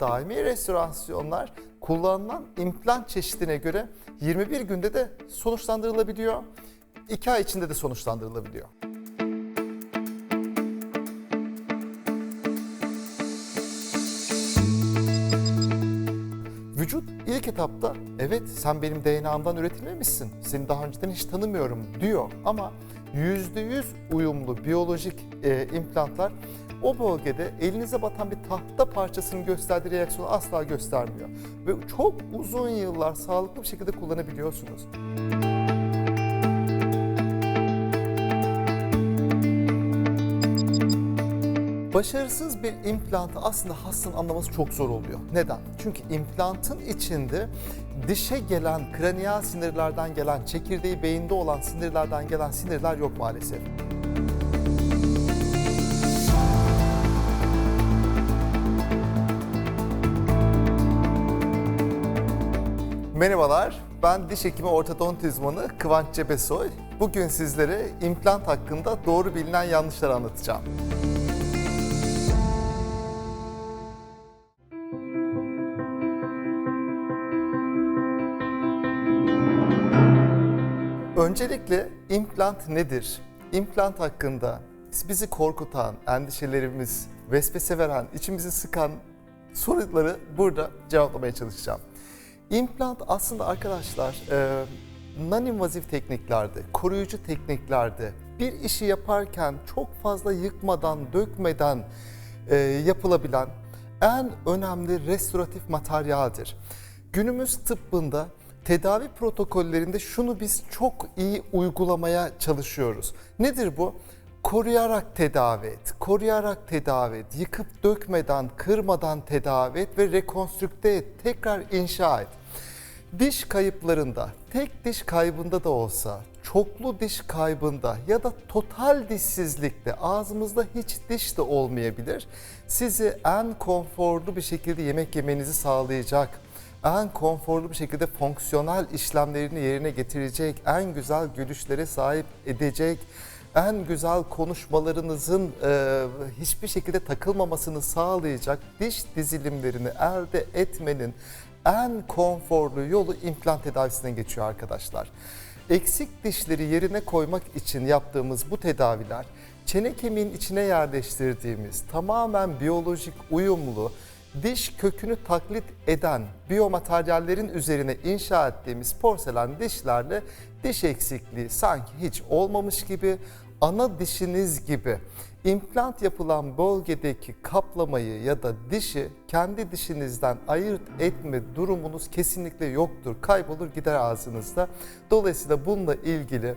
Daimi restorasyonlar kullanılan implant çeşidine göre 21 günde de sonuçlandırılabiliyor. 2 ay içinde de sonuçlandırılabiliyor. Vücut ilk etapta evet sen benim DNA'mdan üretilmemişsin, seni daha önceden hiç tanımıyorum diyor ama %100 uyumlu biyolojik e, implantlar o bölgede elinize batan bir tahta parçasının gösterdiği reaksiyonu asla göstermiyor. Ve çok uzun yıllar sağlıklı bir şekilde kullanabiliyorsunuz. Başarısız bir implantı aslında hastanın anlaması çok zor oluyor. Neden? Çünkü implantın içinde dişe gelen kraniyal sinirlerden gelen, çekirdeği beyinde olan sinirlerden gelen sinirler yok maalesef. Merhabalar, ben diş hekimi ortodont uzmanı Kıvanç Cebesoy. Bugün sizlere implant hakkında doğru bilinen yanlışlar anlatacağım. Öncelikle implant nedir? İmplant hakkında bizi korkutan, endişelerimiz, vesvese veren, içimizi sıkan soruları burada cevaplamaya çalışacağım. İmplant aslında arkadaşlar e, non-invazif tekniklerde, koruyucu tekniklerde bir işi yaparken çok fazla yıkmadan, dökmeden e, yapılabilen en önemli restoratif materyaldir. Günümüz tıbbında tedavi protokollerinde şunu biz çok iyi uygulamaya çalışıyoruz. Nedir bu? Koruyarak tedavi et, koruyarak tedavi et, yıkıp dökmeden, kırmadan tedavi et ve rekonstrükte et, tekrar inşa et. Diş kayıplarında, tek diş kaybında da olsa, çoklu diş kaybında ya da total dişsizlikte ağzımızda hiç diş de olmayabilir. Sizi en konforlu bir şekilde yemek yemenizi sağlayacak, en konforlu bir şekilde fonksiyonel işlemlerini yerine getirecek, en güzel gülüşlere sahip edecek, en güzel konuşmalarınızın e, hiçbir şekilde takılmamasını sağlayacak diş dizilimlerini elde etmenin en konforlu yolu implant tedavisinden geçiyor arkadaşlar. Eksik dişleri yerine koymak için yaptığımız bu tedaviler çene kemiğin içine yerleştirdiğimiz tamamen biyolojik uyumlu diş kökünü taklit eden biyomateryallerin üzerine inşa ettiğimiz porselen dişlerle diş eksikliği sanki hiç olmamış gibi ana dişiniz gibi implant yapılan bölgedeki kaplamayı ya da dişi kendi dişinizden ayırt etme durumunuz kesinlikle yoktur. Kaybolur gider ağzınızda. Dolayısıyla bununla ilgili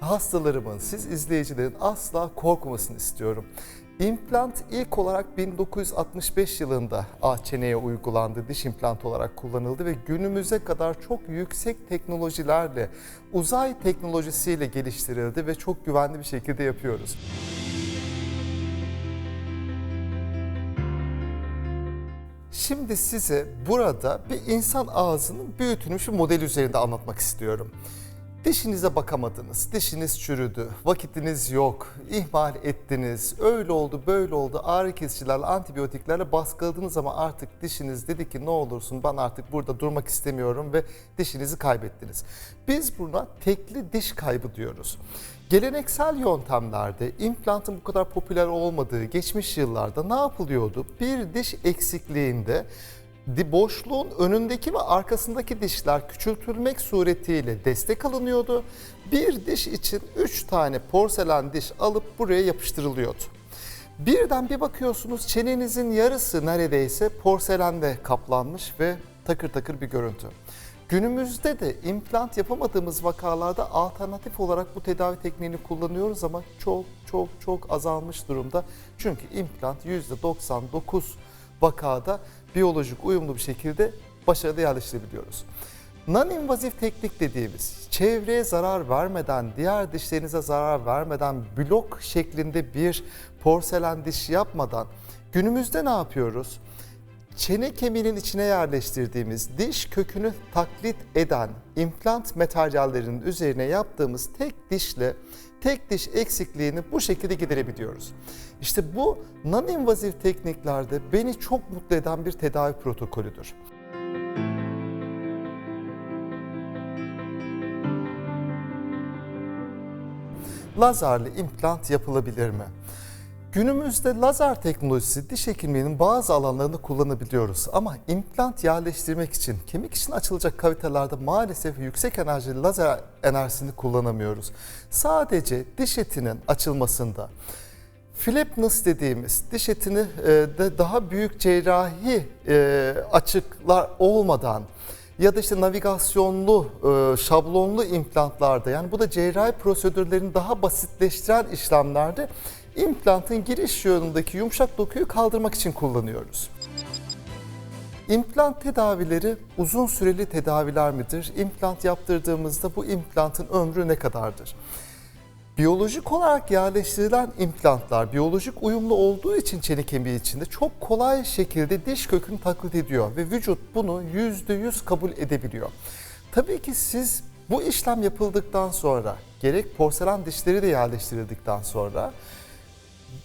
hastalarımın, siz izleyicilerin asla korkmasını istiyorum. İmplant ilk olarak 1965 yılında ah çeneye uygulandı, diş implantı olarak kullanıldı ve günümüze kadar çok yüksek teknolojilerle, uzay teknolojisiyle geliştirildi ve çok güvenli bir şekilde yapıyoruz. Şimdi size burada bir insan ağzının büyütülmüş bir model üzerinde anlatmak istiyorum. Dişinize bakamadınız, dişiniz çürüdü, vakitiniz yok, ihmal ettiniz, öyle oldu böyle oldu ağrı kesicilerle, antibiyotiklerle baskıladınız ama artık dişiniz dedi ki ne olursun ben artık burada durmak istemiyorum ve dişinizi kaybettiniz. Biz buna tekli diş kaybı diyoruz. Geleneksel yöntemlerde implantın bu kadar popüler olmadığı geçmiş yıllarda ne yapılıyordu? Bir diş eksikliğinde boşluğun önündeki ve arkasındaki dişler küçültülmek suretiyle destek alınıyordu. Bir diş için 3 tane porselen diş alıp buraya yapıştırılıyordu. Birden bir bakıyorsunuz çenenizin yarısı neredeyse porselenle kaplanmış ve takır takır bir görüntü. Günümüzde de implant yapamadığımız vakalarda alternatif olarak bu tedavi tekniğini kullanıyoruz ama çok çok çok azalmış durumda. Çünkü implant %99 vakada biyolojik uyumlu bir şekilde başarılı yerleştirebiliyoruz. Non-invazif teknik dediğimiz çevreye zarar vermeden, diğer dişlerinize zarar vermeden blok şeklinde bir porselen diş yapmadan günümüzde ne yapıyoruz? Çene kemiğinin içine yerleştirdiğimiz diş kökünü taklit eden implant materyallerinin üzerine yaptığımız tek dişle tek diş eksikliğini bu şekilde giderebiliyoruz. İşte bu non-invazif tekniklerde beni çok mutlu eden bir tedavi protokolüdür. Lazerli implant yapılabilir mi? Günümüzde lazer teknolojisi diş hekimliğinin bazı alanlarında kullanabiliyoruz ama implant yerleştirmek için kemik için açılacak kavitelerde maalesef yüksek enerjili lazer enerjisini kullanamıyoruz. Sadece diş etinin açılmasında Flapness dediğimiz diş etini e, de daha büyük cerrahi e, açıklar olmadan ya da işte navigasyonlu, e, şablonlu implantlarda yani bu da cerrahi prosedürlerini daha basitleştiren işlemlerde implantın giriş yolundaki yumuşak dokuyu kaldırmak için kullanıyoruz. İmplant tedavileri uzun süreli tedaviler midir? İmplant yaptırdığımızda bu implantın ömrü ne kadardır? Biyolojik olarak yerleştirilen implantlar biyolojik uyumlu olduğu için çene kemiği içinde çok kolay şekilde diş kökünü taklit ediyor ve vücut bunu %100 kabul edebiliyor. Tabii ki siz bu işlem yapıldıktan sonra gerek porselen dişleri de yerleştirildikten sonra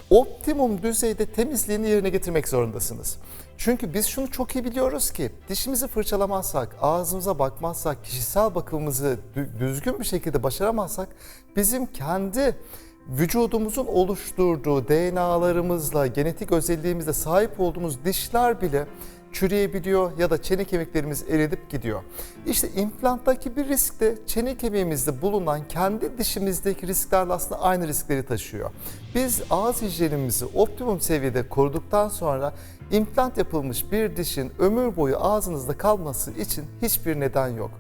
optimum düzeyde temizliğini yerine getirmek zorundasınız. Çünkü biz şunu çok iyi biliyoruz ki dişimizi fırçalamazsak, ağzımıza bakmazsak, kişisel bakımımızı düzgün bir şekilde başaramazsak bizim kendi vücudumuzun oluşturduğu DNA'larımızla, genetik özelliğimizle sahip olduğumuz dişler bile çürüyebiliyor ya da çene kemiklerimiz eridip gidiyor. İşte implanttaki bir risk de çene kemiğimizde bulunan kendi dişimizdeki risklerle aslında aynı riskleri taşıyor. Biz ağız hijyenimizi optimum seviyede koruduktan sonra implant yapılmış bir dişin ömür boyu ağzınızda kalması için hiçbir neden yok.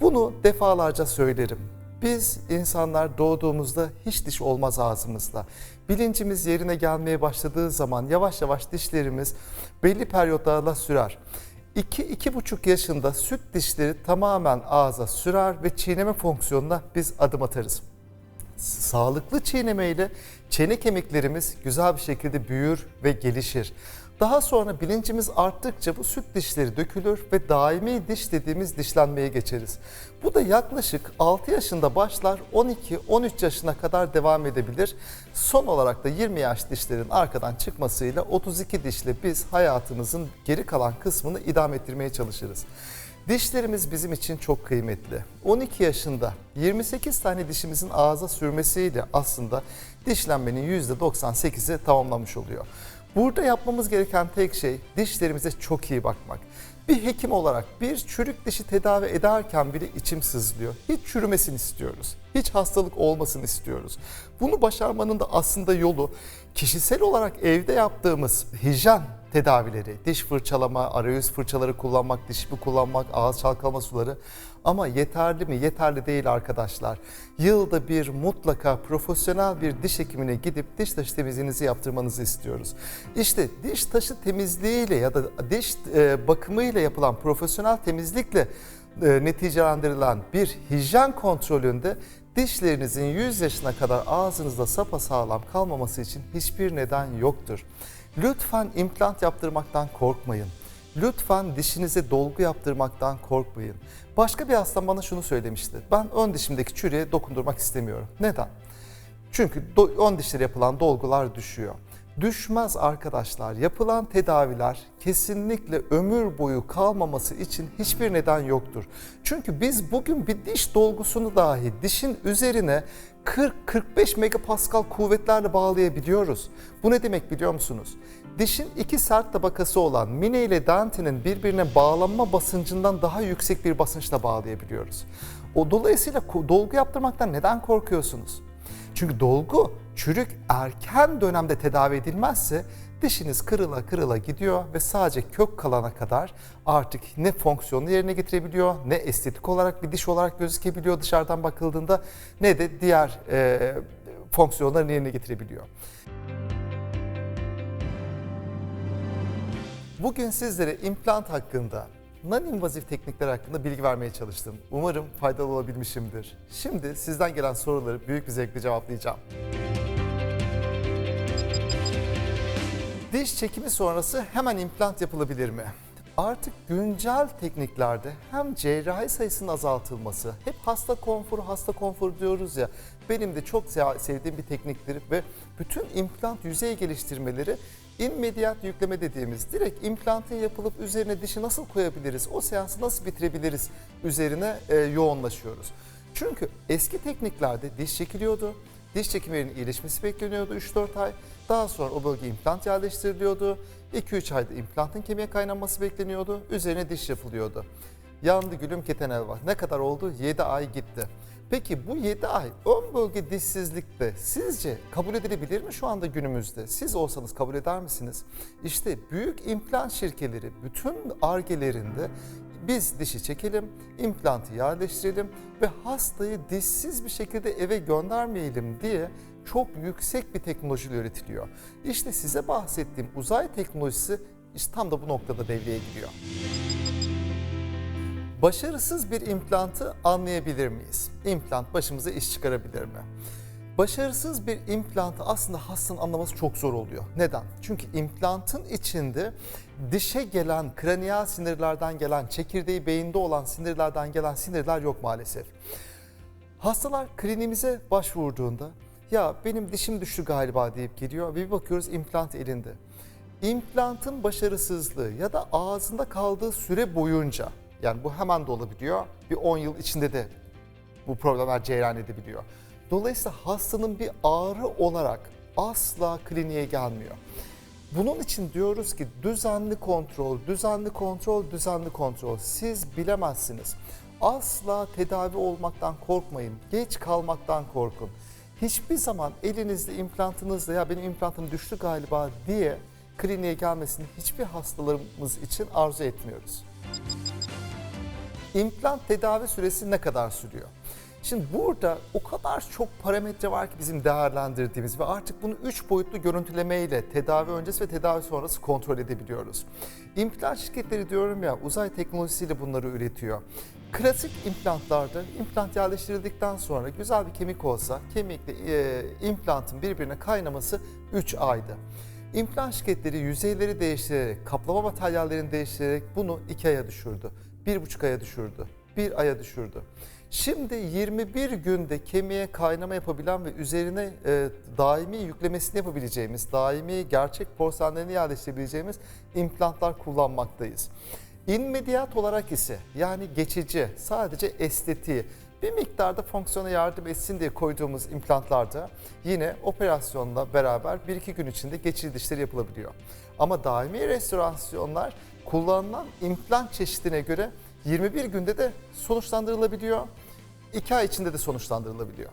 Bunu defalarca söylerim. Biz insanlar doğduğumuzda hiç diş olmaz ağzımızda. Bilincimiz yerine gelmeye başladığı zaman yavaş yavaş dişlerimiz belli periyotlarla sürer. 2-2,5 yaşında süt dişleri tamamen ağza sürer ve çiğneme fonksiyonuna biz adım atarız. Sağlıklı çiğneme ile çene kemiklerimiz güzel bir şekilde büyür ve gelişir. Daha sonra bilincimiz arttıkça bu süt dişleri dökülür ve daimi diş dediğimiz dişlenmeye geçeriz. Bu da yaklaşık 6 yaşında başlar 12-13 yaşına kadar devam edebilir. Son olarak da 20 yaş dişlerin arkadan çıkmasıyla 32 dişle biz hayatımızın geri kalan kısmını idame ettirmeye çalışırız. Dişlerimiz bizim için çok kıymetli. 12 yaşında 28 tane dişimizin ağza sürmesiyle aslında dişlenmenin %98'i tamamlanmış oluyor. Burada yapmamız gereken tek şey dişlerimize çok iyi bakmak. Bir hekim olarak bir çürük dişi tedavi ederken bile içim sızlıyor. Hiç çürümesini istiyoruz. Hiç hastalık olmasını istiyoruz. Bunu başarmanın da aslında yolu kişisel olarak evde yaptığımız hijyen tedavileri, diş fırçalama, arayüz fırçaları kullanmak, diş mi kullanmak, ağız çalkalama suları ama yeterli mi? Yeterli değil arkadaşlar. Yılda bir mutlaka profesyonel bir diş hekimine gidip diş taşı temizliğinizi yaptırmanızı istiyoruz. İşte diş taşı temizliğiyle ya da diş e, bakımıyla yapılan profesyonel temizlikle e, neticelendirilen bir hijyen kontrolünde dişlerinizin 100 yaşına kadar ağzınızda sapasağlam kalmaması için hiçbir neden yoktur. Lütfen implant yaptırmaktan korkmayın. Lütfen dişinize dolgu yaptırmaktan korkmayın. Başka bir hastam bana şunu söylemişti. Ben ön dişimdeki çürüye dokundurmak istemiyorum. Neden? Çünkü ön dişleri yapılan dolgular düşüyor. Düşmez arkadaşlar. Yapılan tedaviler kesinlikle ömür boyu kalmaması için hiçbir neden yoktur. Çünkü biz bugün bir diş dolgusunu dahi dişin üzerine 40-45 megapascal kuvvetlerle bağlayabiliyoruz. Bu ne demek biliyor musunuz? Dişin iki sert tabakası olan mine ile dentinin birbirine bağlanma basıncından daha yüksek bir basınçla bağlayabiliyoruz. O dolayısıyla dolgu yaptırmaktan neden korkuyorsunuz? Çünkü dolgu çürük erken dönemde tedavi edilmezse dişiniz kırıla kırıla gidiyor ve sadece kök kalana kadar artık ne fonksiyonu yerine getirebiliyor ne estetik olarak bir diş olarak gözükebiliyor dışarıdan bakıldığında ne de diğer e, fonksiyonlarını yerine getirebiliyor. Bugün sizlere implant hakkında, non-invazif teknikler hakkında bilgi vermeye çalıştım. Umarım faydalı olabilmişimdir. Şimdi sizden gelen soruları büyük bir zevkle cevaplayacağım. Diş çekimi sonrası hemen implant yapılabilir mi? Artık güncel tekniklerde hem cerrahi sayısının azaltılması, hep hasta konforu, hasta konforu diyoruz ya. Benim de çok se- sevdiğim bir tekniktir ve bütün implant yüzey geliştirmeleri immediat yükleme dediğimiz direkt implantın yapılıp üzerine dişi nasıl koyabiliriz, o seansı nasıl bitirebiliriz üzerine e, yoğunlaşıyoruz. Çünkü eski tekniklerde diş çekiliyordu, Diş çekimlerinin iyileşmesi bekleniyordu 3-4 ay. Daha sonra o bölge implant yerleştiriliyordu. 2-3 ayda implantın kemiğe kaynanması bekleniyordu. Üzerine diş yapılıyordu. Yandı gülüm keten elva. Ne kadar oldu? 7 ay gitti. Peki bu 7 ay ön bölge dişsizlikte sizce kabul edilebilir mi şu anda günümüzde? Siz olsanız kabul eder misiniz? İşte büyük implant şirketleri bütün argelerinde biz dişi çekelim, implantı yerleştirelim ve hastayı dişsiz bir şekilde eve göndermeyelim diye çok yüksek bir teknolojiyle üretiliyor. İşte size bahsettiğim uzay teknolojisi işte tam da bu noktada devreye giriyor. Başarısız bir implantı anlayabilir miyiz? İmplant başımıza iş çıkarabilir mi? Başarısız bir implantı aslında hastanın anlaması çok zor oluyor. Neden? Çünkü implantın içinde dişe gelen kraniyal sinirlerden gelen, çekirdeği beyinde olan sinirlerden gelen sinirler yok maalesef. Hastalar kliniğimize başvurduğunda ya benim dişim düştü galiba deyip geliyor ve bir bakıyoruz implant elinde. İmplantın başarısızlığı ya da ağzında kaldığı süre boyunca yani bu hemen de olabiliyor. Bir 10 yıl içinde de bu problemler cereyan edebiliyor. Dolayısıyla hastanın bir ağrı olarak asla kliniğe gelmiyor. Bunun için diyoruz ki düzenli kontrol, düzenli kontrol, düzenli kontrol. Siz bilemezsiniz. Asla tedavi olmaktan korkmayın. Geç kalmaktan korkun. Hiçbir zaman elinizde implantınızla ya benim implantım düştü galiba diye kliniğe gelmesini hiçbir hastalarımız için arzu etmiyoruz. İmplant tedavi süresi ne kadar sürüyor? Şimdi burada o kadar çok parametre var ki bizim değerlendirdiğimiz ve artık bunu 3 boyutlu görüntülemeyle tedavi öncesi ve tedavi sonrası kontrol edebiliyoruz. İmplant şirketleri diyorum ya uzay teknolojisiyle bunları üretiyor. Klasik implantlarda implant yerleştirildikten sonra güzel bir kemik olsa kemikle e, implantın birbirine kaynaması 3 aydı. İmplant şirketleri yüzeyleri değiştirerek, kaplama materyallerini değiştirerek bunu 2 aya düşürdü. 1,5 aya düşürdü. 1 aya düşürdü. Şimdi 21 günde kemiğe kaynama yapabilen ve üzerine e, daimi yüklemesini yapabileceğimiz, daimi gerçek porselenlerini yerleştirebileceğimiz implantlar kullanmaktayız. İnmediyat olarak ise yani geçici, sadece estetiği, bir miktarda fonksiyona yardım etsin diye koyduğumuz implantlarda yine operasyonla beraber 1-2 gün içinde geçici dişleri yapılabiliyor. Ama daimi restorasyonlar kullanılan implant çeşidine göre 21 günde de sonuçlandırılabiliyor. 2 ay içinde de sonuçlandırılabiliyor.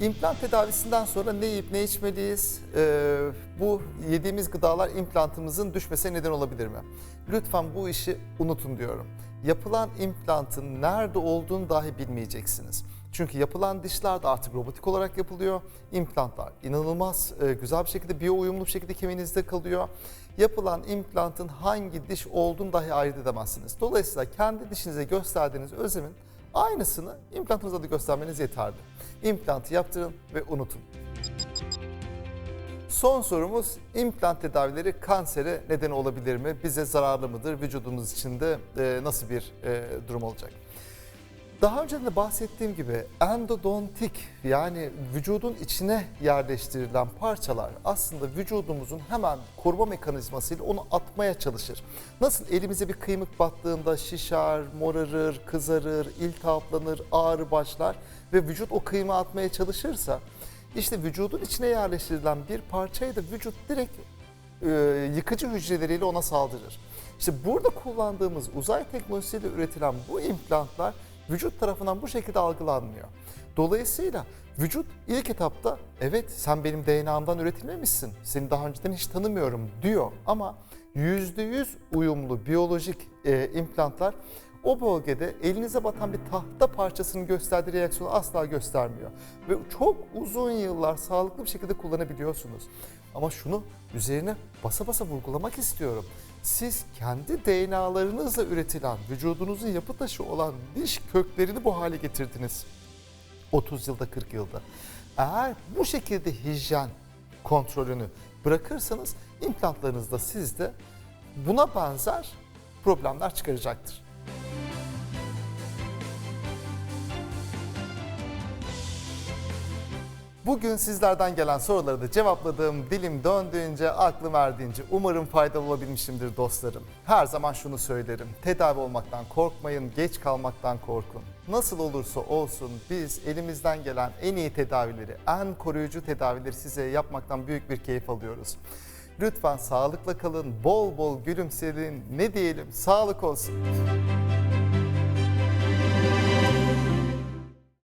İmplant tedavisinden sonra ne yiyip ne içmeliyiz? Ee, bu yediğimiz gıdalar implantımızın düşmesine neden olabilir mi? Lütfen bu işi unutun diyorum. Yapılan implantın nerede olduğunu dahi bilmeyeceksiniz. Çünkü yapılan dişler de artık robotik olarak yapılıyor. İmplantlar inanılmaz e, güzel bir şekilde biyo uyumlu bir şekilde kemiğinizde kalıyor. Yapılan implantın hangi diş olduğunu dahi ayırt edemezsiniz. Dolayısıyla kendi dişinize gösterdiğiniz özemin aynısını implantınıza da göstermeniz yeterli. İmplantı yaptırın ve unutun. Son sorumuz implant tedavileri kansere neden olabilir mi? Bize zararlı mıdır? Vücudumuz için de e, nasıl bir e, durum olacak? Daha önce de bahsettiğim gibi endodontik yani vücudun içine yerleştirilen parçalar aslında vücudumuzun hemen koruma mekanizmasıyla onu atmaya çalışır. Nasıl elimize bir kıymık battığında şişer, morarır, kızarır, iltihaplanır, ağrı başlar ve vücut o kıyımı atmaya çalışırsa işte vücudun içine yerleştirilen bir parçayı da vücut direkt e, yıkıcı hücreleriyle ona saldırır. İşte burada kullandığımız uzay teknolojisiyle üretilen bu implantlar vücut tarafından bu şekilde algılanmıyor. Dolayısıyla vücut ilk etapta evet sen benim DNA'mdan üretilmemişsin, seni daha önceden hiç tanımıyorum diyor ama %100 uyumlu biyolojik e, implantlar o bölgede elinize batan bir tahta parçasının gösterdiği reaksiyonu asla göstermiyor. Ve çok uzun yıllar sağlıklı bir şekilde kullanabiliyorsunuz. Ama şunu üzerine basa basa vurgulamak istiyorum. Siz kendi DNA'larınızla üretilen, vücudunuzun yapı taşı olan diş köklerini bu hale getirdiniz. 30 yılda 40 yılda. Eğer bu şekilde hijyen kontrolünü bırakırsanız implantlarınızda sizde buna benzer problemler çıkaracaktır. Bugün sizlerden gelen soruları da cevapladığım dilim döndüğünce, aklım erdiğince umarım faydalı olabilmişimdir dostlarım. Her zaman şunu söylerim, tedavi olmaktan korkmayın, geç kalmaktan korkun. Nasıl olursa olsun biz elimizden gelen en iyi tedavileri, en koruyucu tedavileri size yapmaktan büyük bir keyif alıyoruz. Lütfen sağlıkla kalın, bol bol gülümseyin, ne diyelim, sağlık olsun.